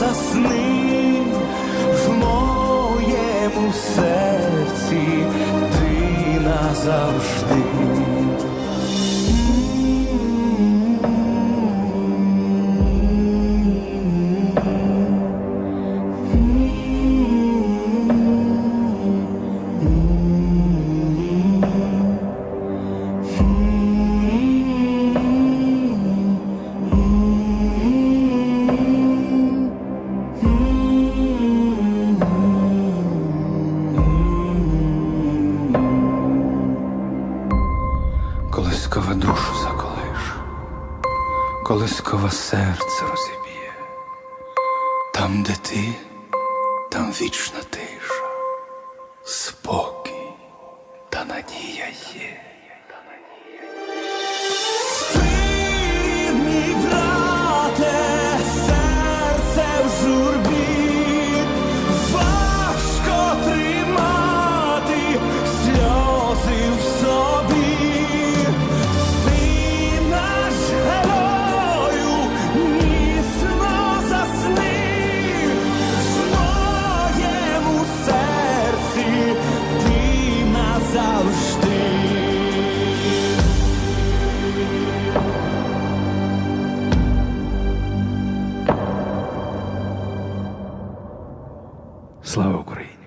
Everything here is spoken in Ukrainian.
Засни в моєму серці, ти назавжди. Колискова серце розіб'є. Там, де ти, там вічна тиша, спокій та надія є. Слава Україні!